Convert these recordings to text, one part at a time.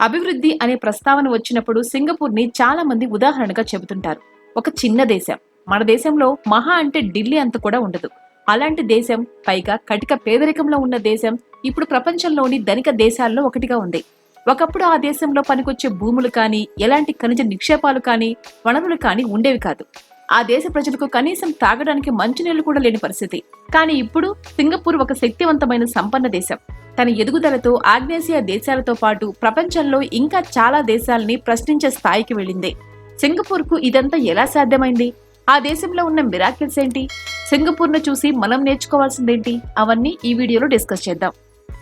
అభివృద్ధి అనే ప్రస్తావన వచ్చినప్పుడు సింగపూర్ని చాలా మంది ఉదాహరణగా చెబుతుంటారు. ఒక చిన్న దేశం. మన దేశంలో మహా అంటే ఢిల్లీ అంత కూడా ఉండదు. అలాంటి దేశం పైగా కటిక పేదరికంలో ఉన్న దేశం ఇప్పుడు ప్రపంచంలోని ధనిక దేశాల్లో ఒకటిగా ఉంది. ఒకప్పుడు ఆ దేశంలో పనికొచ్చే భూములు కానీ ఎలాంటి ఖనిజ నిక్షేపాలు కానీ వనరులు కానీ ఉండేవి కాదు. ఆ దేశ ప్రజలకు కనీసం తాగడానికి మంచినీళ్ళు కూడా లేని పరిస్థితి. కానీ ఇప్పుడు సింగపూర్ ఒక శక్తివంతమైన సంపన్న దేశం. తన ఎదుగుదలతో ఆగ్నేసియా దేశాలతో పాటు ప్రపంచంలో ఇంకా చాలా దేశాలని ప్రశ్నించే స్థాయికి వెళ్ళింది. సింగపూర్కు ఇదంతా ఎలా సాధ్యమైంది? ఆ దేశంలో ఉన్న మిరాకిల్స్ ఏంటి? సింగపూర్ను చూసి మనం నేర్చుకోవాల్సిందేంటి? అవన్నీ ఈ వీడియోలో డిస్కస్ చేద్దాం.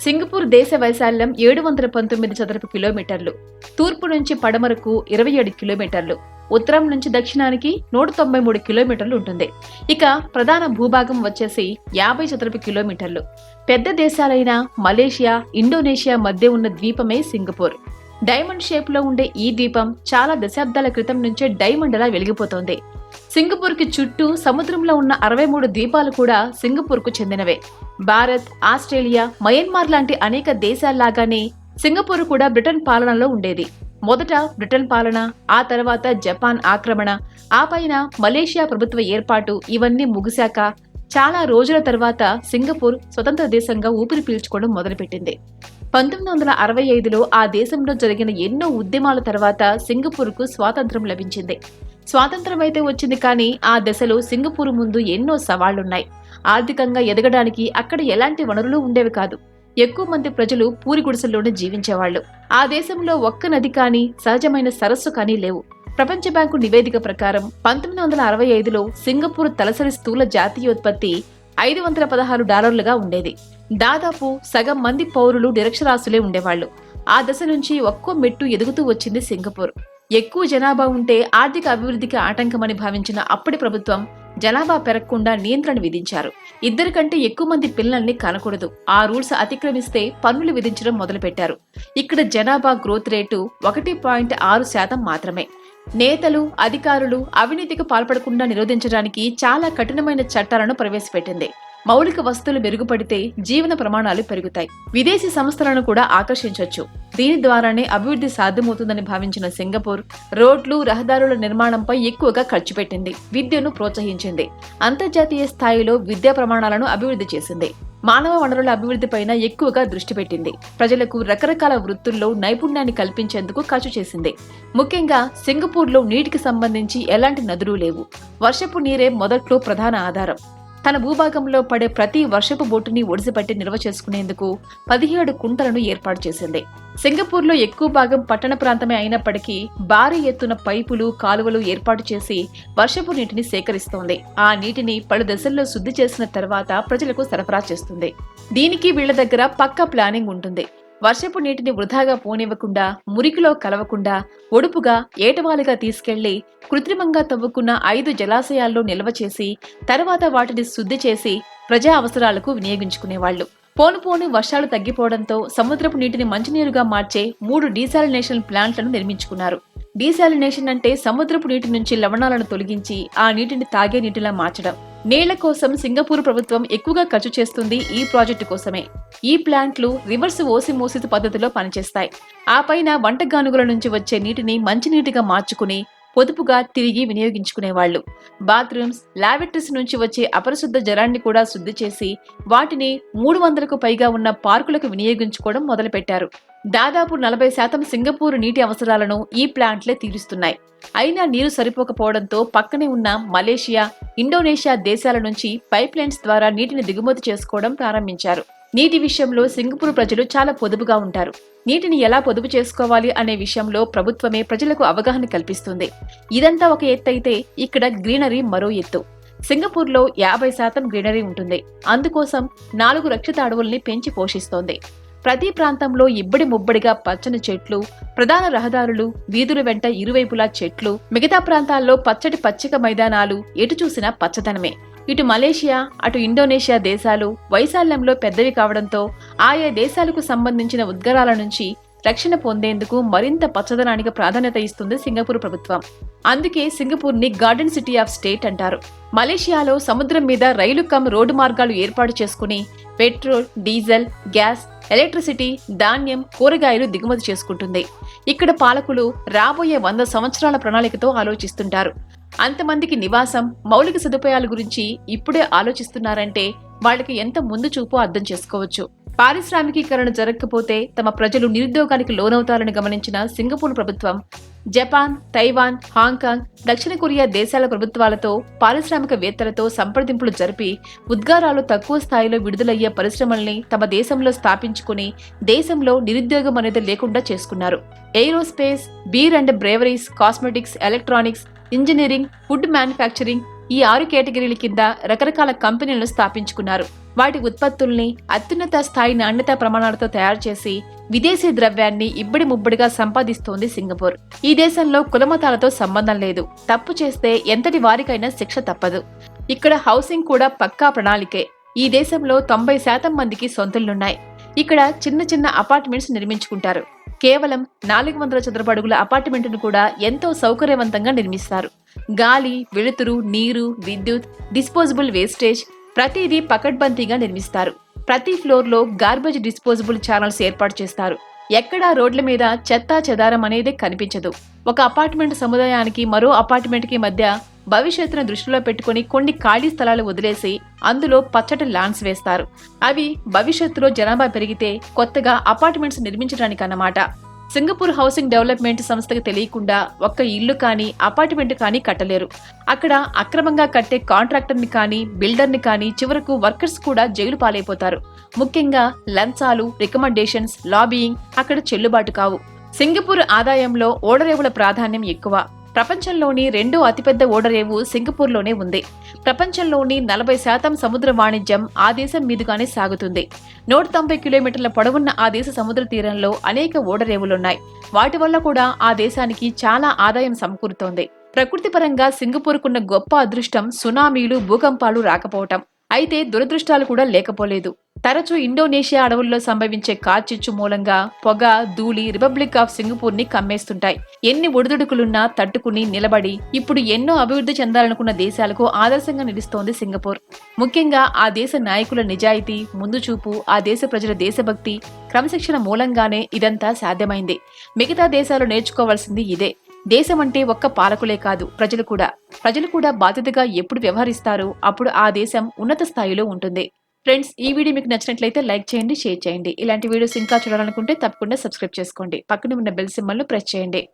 సింగపూర్ దేశ వైశాల్యం ఏడు వందల పంతొమ్మిది చదరపు కిలోమీటర్లు. తూర్పు నుంచి పడమరకు ఇరవై ఏడు కిలోమీటర్లు. ఉత్తరం నుంచి దక్షిణానికి నూట తొంభై మూడు కిలోమీటర్లు ఉంటుంది. ఇక ప్రధాన భూభాగం వచ్చేసి యాభై చదరపు కిలోమీటర్లు. పెద్ద దేశాలైన మలేషియా ఇండోనేషియా మధ్య ఉన్న ద్వీపమే సింగపూర్. డైమండ్ షేప్లో ఉండే ఈ ద్వీపం చాలా దశాబ్దాల క్రితం నుంచే డైమండ్ అలా వెలిగిపోతోంది. సింగపూర్కి చుట్టూ సముద్రంలో ఉన్న అరవై మూడు ద్వీపాలు కూడా సింగపూర్కు చెందినవే. భారత్ ఆస్ట్రేలియా మయన్మార్ లాంటి అనేక దేశాల్లాగానే సింగపూర్ కూడా బ్రిటన్ పాలనలో ఉండేది. మొదట బ్రిటన్ పాలన ఆ తర్వాత జపాన్ ఆక్రమణ ఆ పైన మలేషియా ప్రభుత్వ ఏర్పాటు ఇవన్నీ ముగిశాక చాలా రోజుల తర్వాత సింగపూర్ స్వతంత్ర దేశంగా ఊపిరి పీల్చుకోవడం మొదలుపెట్టింది. పంతొమ్మిది వందల అరవై ఐదులో ఆ దేశంలో జరిగిన ఎన్నో ఉద్యమాల తర్వాత సింగపూర్కు స్వాతంత్రం లభించింది. స్వాతంత్రం అయితే వచ్చింది కానీ ఆ దశలో సింగపూర్ ముందు ఎన్నో సవాళ్ళున్నాయి. ఆర్థికంగా ఎదగడానికి అక్కడ ఎలాంటి వనరులు ఉండేవి కాదు. ఎక్కువ మంది ప్రజలు పూరి గుడిసెల్లోనే జీవించేవాళ్ళు ఆ దేశంలో ఒక్క నది కానీ సహజమైన సరస్సు కానీ లేవు. ప్రపంచ బ్యాంకు నివేదిక ప్రకారం పంతొమ్మిది వందల అరవై ఐదులో సింగపూర్ తలసరి స్థూల జాతీయోత్పత్తి ఐదు వందల పదహారు డాలర్లుగా ఉండేది. దాదాపు సగం మంది పౌరులు నిరక్షరాస్యులే ఉండేవాళ్ళు ఆ దశ నుంచి ఒక్కో మెట్టు ఎదుగుతూ వచ్చింది సింగపూర్. ఎక్కువ జనాభా ఉంటే ఆర్థిక అభివృద్ధికి ఆటంకమని భావించిన అప్పటి ప్రభుత్వం జనాభా పెరగకుండా నియంత్రణ విధించారు. ఇద్దరి కంటే ఎక్కువ మంది పిల్లల్ని కనకూడదు. ఆ రూల్స్ అతిక్రమిస్తే పన్నులు విధించడం మొదలుపెట్టారు. ఇక్కడ జనాభా గ్రోత్ రేటు ఒకటి పాయింట్ ఆరు శాతం మాత్రమే. నేతలు అధికారులు అవినీతికి పాల్పడకుండా నిరోధించడానికి చాలా కఠినమైన చట్టాలను ప్రవేశపెట్టింది. మౌలిక వస్తువులు మెరుగుపడితే జీవన ప్రమాణాలు పెరుగుతాయి. విదేశీ సంస్థలను కూడా ఆకర్షించవచ్చు దీని ద్వారానే అభివృద్ధి సాధ్యమవుతుందని భావించిన సింగపూర్ రోడ్లు రహదారుల నిర్మాణంపై ఎక్కువగా ఖర్చు పెట్టింది విద్యను ప్రోత్సహించింది. అంతర్జాతీయ స్థాయిలో విద్యా ప్రమాణాలను అభివృద్ధి చేసింది. మానవ వనరుల అభివృద్ధిపైన ఎక్కువగా దృష్టి పెట్టింది. ప్రజలకు రకరకాల వృత్తుల్లో నైపుణ్యాన్ని కల్పించేందుకు ఖర్చు చేసింది. ముఖ్యంగా సింగపూర్లో నీటికి సంబంధించి ఎలాంటి నదులు లేవు. వర్షపు నీరే మొదట్లో ప్రధాన ఆధారం. తన భూభాగంలో పడే ప్రతి వర్షపు బోటుని ఒడిసిపట్టి నిల్వ చేసుకునేందుకు పదిహేడు కుంటలను ఏర్పాటు చేసింది. సింగపూర్లో ఎక్కువ భాగం పట్టణ ప్రాంతమే అయినప్పటికీ భారీ ఎత్తున పైపులు కాలువలు ఏర్పాటు చేసి వర్షపు నీటిని సేకరిస్తోంది. ఆ నీటిని పలు దశల్లో శుద్ధి చేసిన తర్వాత ప్రజలకు సరఫరా చేస్తుంది. దీనికి వీళ్ళ దగ్గర పక్కా ప్లానింగ్ ఉంటుంది. వర్షపు నీటిని వృధాగా పోనివ్వకుండా మురికిలో కలవకుండా ఒడుపుగా ఏటవాలుగా తీసుకెళ్ళి కృత్రిమంగా తవ్వుకున్న ఐదు జలాశయాల్లో నిల్వ చేసి తర్వాత వాటిని శుద్ధి చేసి ప్రజా అవసరాలకు వినియోగించుకునేవాళ్ళు పోను పోను వర్షాలు తగ్గిపోవడంతో సముద్రపు నీటిని మంచినీరుగా మార్చే మూడు డీసాలినేషన్ ప్లాంట్లను నిర్మించుకున్నారు. డీసాలినేషన్ అంటే సముద్రపు నీటి నుంచి లవణాలను తొలగించి ఆ నీటిని తాగే నీటిలా మార్చడం. నేల కోసం సింగపూర్ ప్రభుత్వం ఎక్కువగా ఖర్చు చేస్తుంది ఈ ప్రాజెక్టు కోసమే. ఈ ప్లాంట్లు రివర్స్ ఓసిమోసిస్ పద్ధతిలో పనిచేస్తాయి. ఆ పైన వంటగానుగుల నుంచి వచ్చే నీటిని మంచినీటిగా మార్చుకుని పొదుపుగా తిరిగి వినియోగించుకునేవాళ్ళు బాత్రూమ్స్ లాబెటరీస్ నుంచి వచ్చే అపరిశుద్ధ జలాన్ని కూడా శుద్ధి చేసి వాటిని మూడు వందలకు పైగా ఉన్న పార్కులకు వినియోగించుకోవడం మొదలుపెట్టారు. దాదాపు నలభై శాతం సింగపూర్ నీటి అవసరాలను ఈ ప్లాంట్లే తీరుస్తున్నాయి. అయినా నీరు సరిపోకపోవడంతో పక్కనే ఉన్న మలేషియా ఇండోనేషియా దేశాల నుంచి పైప్ లైన్స్ ద్వారా నీటిని దిగుమతి చేసుకోవడం ప్రారంభించారు. నీటి విషయంలో సింగపూర్ ప్రజలు చాలా పొదుపుగా ఉంటారు. నీటిని ఎలా పొదుపు చేసుకోవాలి అనే విషయంలో ప్రభుత్వమే ప్రజలకు అవగాహన కల్పిస్తుంది. ఇదంతా ఒక ఎత్తు అయితే ఇక్కడ గ్రీనరీ మరో ఎత్తు. సింగపూర్లో యాభై శాతం గ్రీనరీ ఉంటుంది. అందుకోసం నాలుగు రక్షిత అడవుల్ని పెంచి పోషిస్తోంది. ప్రతి ప్రాంతంలో ఇబ్బడి ముబ్బడిగా పచ్చని చెట్లు ప్రధాన రహదారులు వీధుల వెంట ఇరువైపులా చెట్లు మిగతా ప్రాంతాల్లో పచ్చటి పచ్చిక మైదానాలు ఎటు చూసినా పచ్చదనమే. ఇటు మలేషియా అటు ఇండోనేషియా దేశాలు వైశాల్యంలో పెద్దవి కావడంతో ఆయా దేశాలకు సంబంధించిన ఉద్గారాల నుంచి రక్షణ పొందేందుకు మరింత పచ్చదనానికి ప్రాధాన్యత ఇస్తుంది సింగపూర్ ప్రభుత్వం. అందుకే సింగపూర్ని గార్డెన్ సిటీ ఆఫ్ స్టేట్ అంటారు. మలేషియాలో సముద్రం మీద రైలు కమ్ రోడ్డు మార్గాలు ఏర్పాటు చేసుకుని పెట్రోల్ డీజిల్ గ్యాస్ ఎలక్ట్రిసిటీ ధాన్యం కూరగాయలు దిగుమతి చేసుకుంటుంది. ఇక్కడ పాలకులు రాబోయే వంద సంవత్సరాల ప్రణాళికతో ఆలోచిస్తుంటారు. అంతమందికి నివాసం మౌలిక సదుపాయాల గురించి ఇప్పుడే ఆలోచిస్తున్నారంటే వాళ్ళకి ఎంత ముందు చూపు అర్థం చేసుకోవచ్చు. పారిశ్రామికీకరణ జరగకపోతే తమ ప్రజలు నిరుద్యోగానికి లోనవుతారని గమనించిన సింగపూర్ ప్రభుత్వం జపాన్ తైవాన్ హాంకాంగ్ దక్షిణ కొరియా దేశాల ప్రభుత్వాలతో పారిశ్రామికవేత్తలతో సంప్రదింపులు జరిపి ఉద్గారాలు తక్కువ స్థాయిలో విడుదలయ్యే పరిశ్రమల్ని తమ దేశంలో స్థాపించుకుని దేశంలో నిరుద్యోగం అనేది లేకుండా చేసుకున్నారు. Aerospace beer and breweries cosmetics electronics engineering food manufacturing ఈ ఆరు కేటగిరీల కింద రకరకాల కంపెనీలను స్థాపించుకున్నారు. వాటి ఉత్పత్తుల్ని అత్యున్నత స్థాయి నాణ్యత ప్రమాణాలతో తయారు చేసి విదేశీ ద్రవ్యాన్ని ఇబ్బడి ముబ్బడిగా సంపాదిస్తోంది సింగపూర్. ఈ దేశంలో కులమతాలతో సంబంధం లేదు. తప్పు చేస్తే ఎంతటి వారికైనా శిక్ష తప్పదు. ఇక్కడ హౌసింగ్ కూడా పక్కా ప్రణాళికే. ఈ దేశంలో తొంభై శాతం మందికి సొంతలున్నాయి ఇక్కడ చిన్న చిన్న అపార్ట్మెంట్స్ నిర్మించుకుంటారు. కేవలం నాలుగు వందల చదరపడుగుల అపార్ట్మెంట్ను కూడా ఎంతో సౌకర్యవంతంగా నిర్మిస్తారు. గాలి వెలుతురు నీరు విద్యుత్ డిస్పోజబుల్ వేస్టేజ్ ప్రతిదీ పకడ్బందీగా నిర్మిస్తారు. ప్రతి ఫ్లోర్లో గార్బేజ్ డిస్పోజబుల్ ఛానల్స్ ఏర్పాటు చేస్తారు. ఎక్కడా రోడ్ల మీద చెత్తా చెదారం అనేది కనిపించదు. ఒక అపార్ట్మెంట్ సముదాయానికి మరో అపార్ట్మెంట్కి మధ్య భవిష్యత్తును దృష్టిలో పెట్టుకుని కొన్ని ఖాళీ స్థలాలు వదిలేసి అందులో పచ్చటి ల్యాండ్స్ వేస్తారు. అవి భవిష్యత్తులో జనాభా పెరిగితే కొత్తగా అపార్ట్మెంట్స్ నిర్మించడానికి అన్నమాట సింగపూర్ హౌసింగ్ డెవలప్మెంట్ సంస్థకు తెలియకుండా ఒక్క ఇల్లు కానీ అపార్ట్మెంట్ కానీ కట్టలేరు. అక్కడ అక్రమంగా కట్టే కాంట్రాక్టర్ని కానీ బిల్డర్ని కానీ చివరకు వర్కర్స్ కూడా జైలు పాలైపోతారు. ముఖ్యంగా లంచాలు రికమెండేషన్స్ లాబీయింగ్ అక్కడ చెల్లుబాటు కావు. సింగపూర్ ఆదాయంలో ఓడరేవుల ప్రాధాన్యం ఎక్కువ. ప్రపంచంలోని రెండో అతిపెద్ద ఓడరేవు సింగపూర్లోనే ఉంది. ప్రపంచంలోని నలభై శాతం సముద్ర వాణిజ్యం ఆ దేశం మీదుగానే సాగుతుంది. నూట తొంభై కిలోమీటర్ల పొడవున్న ఆ దేశ సముద్ర తీరంలో అనేక ఓడరేవులున్నాయి. వాటి వల్ల కూడా ఆ దేశానికి చాలా ఆదాయం సమకూరుతోంది. ప్రకృతిపరంగా సింగపూర్కున్న గొప్ప అదృష్టం సునామీలు భూకంపాలు రాకపోవటం. అయితే దురదృష్టాలు కూడా లేకపోలేదు. తరచూ ఇండోనేషియా అడవుల్లో సంభవించే కార్చిచ్చు మూలంగా పొగ ధూళి రిపబ్లిక్ ఆఫ్ సింగపూర్ని కమ్మేస్తుంటాయి. ఎన్ని ఒడిదుడుకులున్నా తట్టుకుని నిలబడి ఇప్పుడు ఎన్నో అభివృద్ధి చెందాలనుకున్న దేశాలకు ఆదర్శంగా నిలుస్తోంది సింగపూర్. ముఖ్యంగా ఆ దేశ నాయకుల నిజాయితీ ముందు చూపు ఆ దేశ ప్రజల దేశభక్తి క్రమశిక్షణ మూలంగానే ఇదంతా సాధ్యమైంది. మిగతా దేశాలు నేర్చుకోవాల్సింది ఇదే. దేశం అంటే ఒక్క పాలకులే కాదు ప్రజలు కూడా. ప్రజలు కూడా బాధ్యతగా ఎప్పుడు వ్యవహరిస్తారో అప్పుడు ఆ దేశం ఉన్నత స్థాయిలో ఉంటుంది. ఫ్రెండ్స్ ఈ వీడియో మీకు నచ్చినట్లయితే లైక్ చేయండి షేర్ చేయండి. ఇలాంటి వీడియోస్ ఇంకా చూడాలనుకుంటే తప్పకుండా సబ్స్క్రైబ్ చేసుకోండి. పక్కన ఉన్న బెల్ సింబల్ను ప్రెస్ చేయండి.